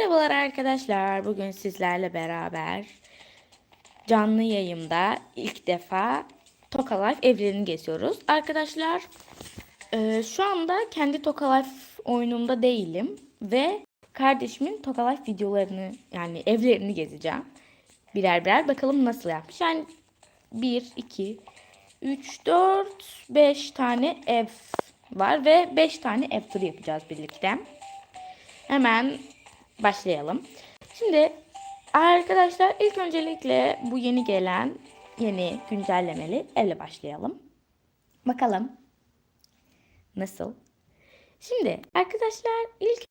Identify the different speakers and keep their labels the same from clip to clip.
Speaker 1: Merhabalar arkadaşlar. Bugün sizlerle beraber canlı yayında ilk defa Toka Life evlerini geziyoruz. Arkadaşlar e, şu anda kendi Toka Life oyunumda değilim ve kardeşimin Toka Life videolarını yani evlerini gezeceğim. Birer birer bakalım nasıl yapmış. Yani 1, 2, 3, 4, 5 tane ev var ve 5 tane ev turu yapacağız birlikte. Hemen başlayalım. Şimdi arkadaşlar ilk öncelikle bu yeni gelen yeni güncellemeli elle başlayalım. Bakalım nasıl? Şimdi arkadaşlar ilk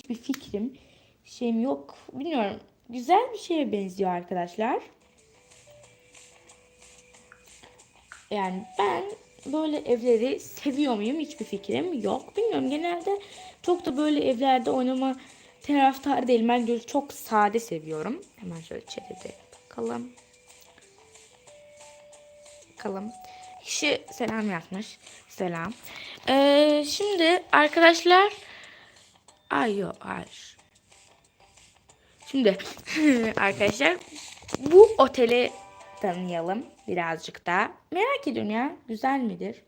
Speaker 1: hiçbir fikrim, şeyim yok. Bilmiyorum. Güzel bir şeye benziyor arkadaşlar. Yani ben böyle evleri seviyor muyum hiçbir fikrim yok. Bilmiyorum genelde çok da böyle evlerde oynama taraftarı değilim. Ben böyle çok sade seviyorum. Hemen şöyle chat'e bakalım. Bakalım. Kişi selam yazmış. Selam. Ee, şimdi arkadaşlar Ay yok hayır. Şimdi arkadaşlar bu oteli tanıyalım birazcık daha. Merak ediyorum ya güzel midir?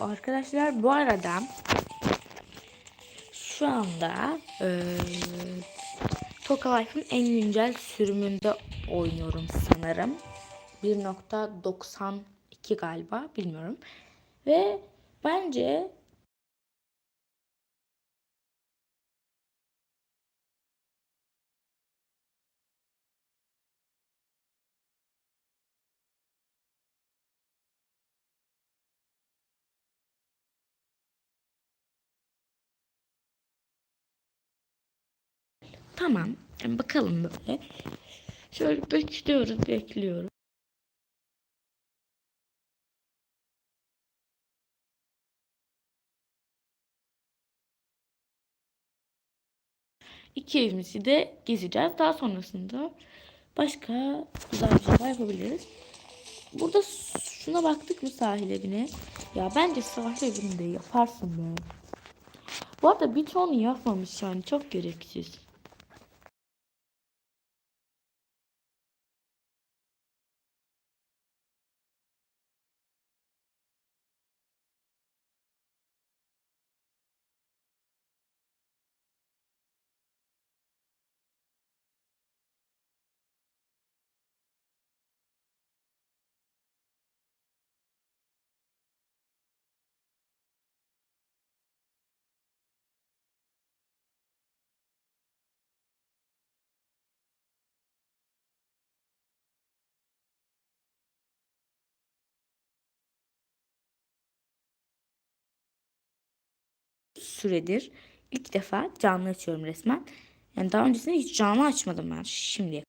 Speaker 1: Arkadaşlar bu arada şu anda e, Toka Life'ın en güncel sürümünde oynuyorum sanırım. 1.92 galiba bilmiyorum. Ve bence Tamam. Yani bakalım böyle. Şöyle bekliyoruz, bekliyoruz. İki evimizi de gezeceğiz. Daha sonrasında başka güzel bir şeyler yapabiliriz. Burada şuna baktık mı sahil evine? Ya bence sahil evinde yaparsın be. Bu arada birçoğunu yapmamış yani çok gereksiz. Süredir ilk defa canlı açıyorum resmen. Yani daha öncesinde hiç canlı açmadım ben şimdiye.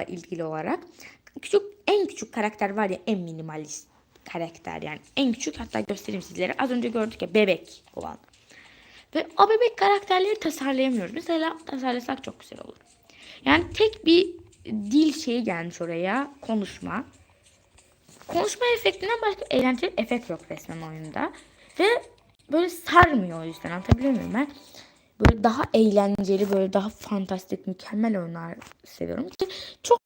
Speaker 1: İlgili olarak. Küçük en küçük karakter var ya en minimalist karakter yani. En küçük hatta göstereyim sizlere. Az önce gördük ya bebek olan. Ve o bebek karakterleri tasarlayamıyoruz. Mesela tasarlasak çok güzel olur. Yani tek bir dil şeyi gelmiş oraya konuşma. Konuşma efektinden başka eğlenceli efekt yok resmen oyunda. Ve böyle sarmıyor o yüzden anlatabiliyor muyum ben böyle daha eğlenceli böyle daha fantastik mükemmel oyunlar seviyorum ki çok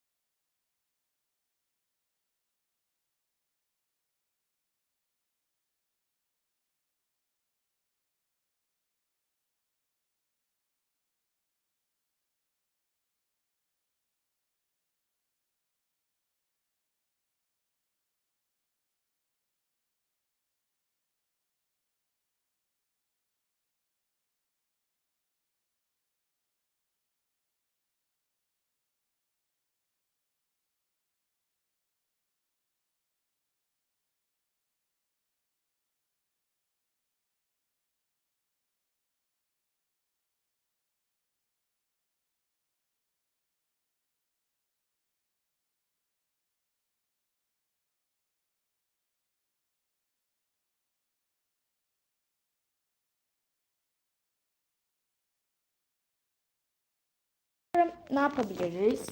Speaker 1: ne yapabiliriz?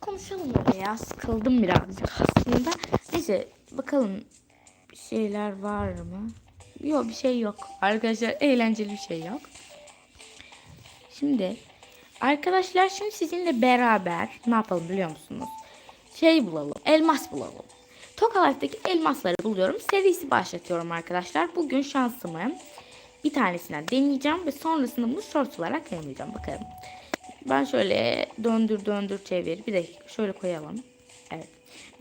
Speaker 1: Konuşalım ya. Sıkıldım birazcık aslında. Neyse bakalım bir şeyler var mı? Yok bir şey yok. Arkadaşlar eğlenceli bir şey yok. Şimdi arkadaşlar şimdi sizinle beraber ne yapalım biliyor musunuz? şey bulalım. Elmas bulalım. Toka Life'daki elmasları buluyorum. Serisi başlatıyorum arkadaşlar. Bugün şansımı bir tanesinden deneyeceğim ve sonrasında bunu short olarak yayınlayacağım. Bakalım. Ben şöyle döndür döndür çevir. Bir dakika şöyle koyalım. Evet.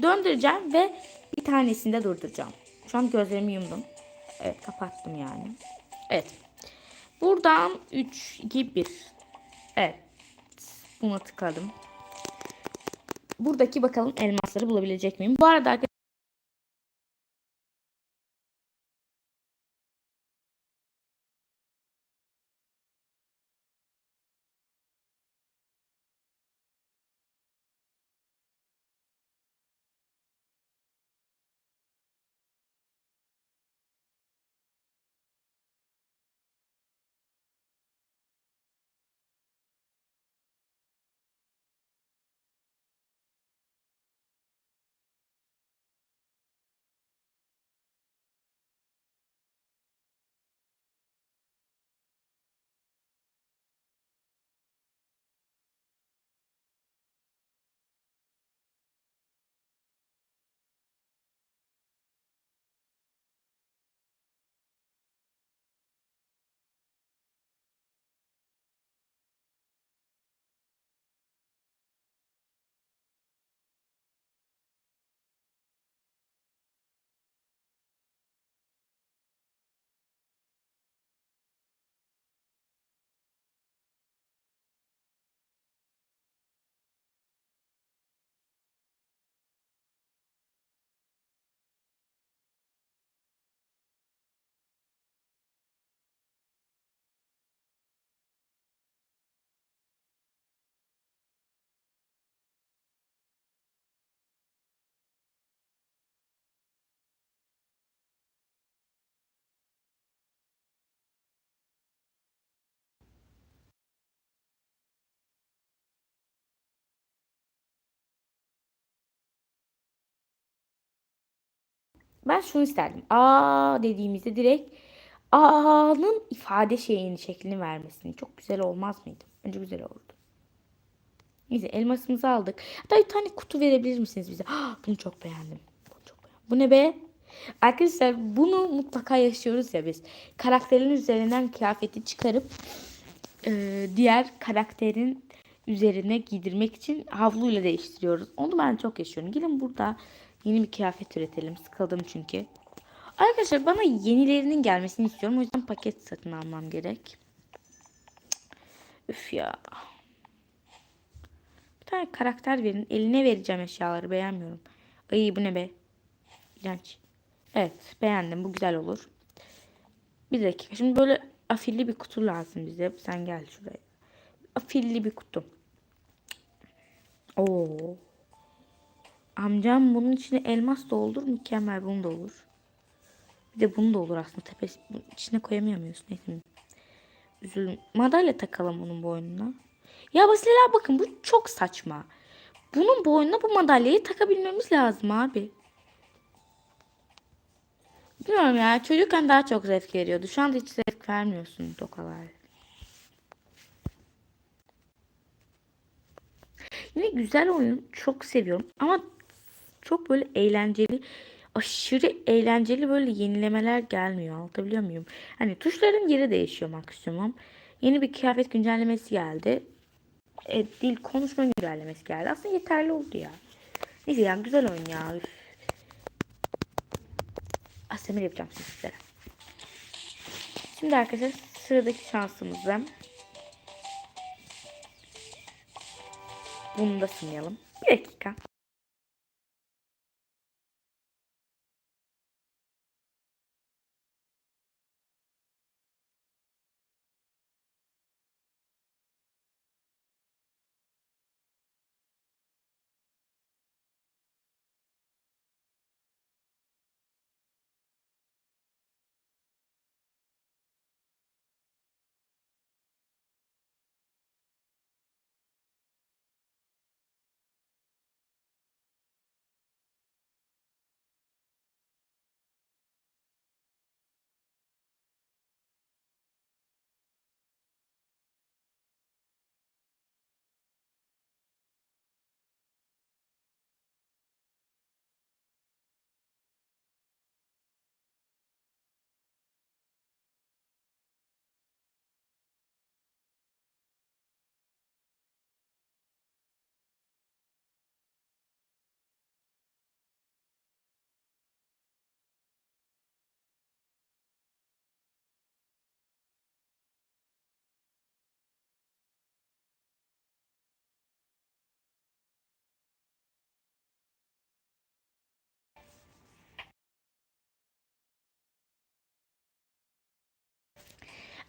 Speaker 1: Döndüreceğim ve bir tanesinde durduracağım. Şu an gözlerimi yumdum. Evet kapattım yani. Evet. Buradan 3, 2, 1. Evet. Buna tıkladım. Buradaki bakalım elmasları bulabilecek miyim? Bu arada arkadaşlar ben şunu isterdim. Aa dediğimizde direkt A'nın ifade şeyini şeklini vermesini. Çok güzel olmaz mıydı? Önce güzel oldu. Neyse elmasımızı aldık. Hatta bir tane kutu verebilir misiniz bize? Ah, bunu çok beğendim. Bunu çok beğendim. Bu ne be? Arkadaşlar bunu mutlaka yaşıyoruz ya biz. Karakterin üzerinden kıyafeti çıkarıp e, diğer karakterin üzerine giydirmek için havluyla değiştiriyoruz. Onu ben çok yaşıyorum. Gelin burada yeni bir kıyafet üretelim. Sıkıldım çünkü. Arkadaşlar bana yenilerinin gelmesini istiyorum. O yüzden paket satın almam gerek. Üf ya. Bir tane karakter verin. Eline vereceğim eşyaları. Beğenmiyorum. Ay bu ne be? İğrenç. Evet beğendim. Bu güzel olur. Bir dakika. Şimdi böyle afilli bir kutu lazım bize. Sen gel şuraya. Afilli bir kutu. Oo. Amcam bunun içine elmas da olur. Mükemmel bunu da olur. Bir de bunu da olur aslında. Tepesi içine koyamıyor muyuz? Neyse. Üzüldüm. Madalya takalım bunun boynuna. Ya mesela bakın bu çok saçma. Bunun boynuna bu madalyayı takabilmemiz lazım abi. Bilmiyorum ya. Çocukken daha çok zevk veriyordu. Şu anda hiç zevk vermiyorsun tokalar. Yine güzel oyun. Çok seviyorum. Ama çok böyle eğlenceli. Aşırı eğlenceli böyle yenilemeler gelmiyor. Anlatabiliyor muyum? Hani tuşların yeri değişiyor maksimum. Yeni bir kıyafet güncellemesi geldi. E, dil konuşma güncellemesi geldi. Aslında yeterli oldu ya. Neyse ya güzel oyun ya. Üf. Asemir yapacağım sizlere. Şimdi arkadaşlar sıradaki şansımızı bunu da sunayalım. Bir dakika.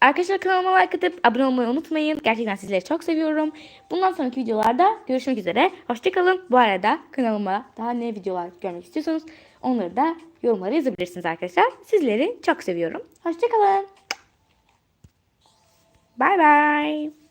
Speaker 1: Arkadaşlar kanalıma like atıp abone olmayı unutmayın. Gerçekten sizleri çok seviyorum. Bundan sonraki videolarda görüşmek üzere. Hoşçakalın. Bu arada kanalıma daha ne videolar görmek istiyorsanız onları da yorumlara yazabilirsiniz arkadaşlar. Sizleri çok seviyorum. Hoşçakalın. Bay bay.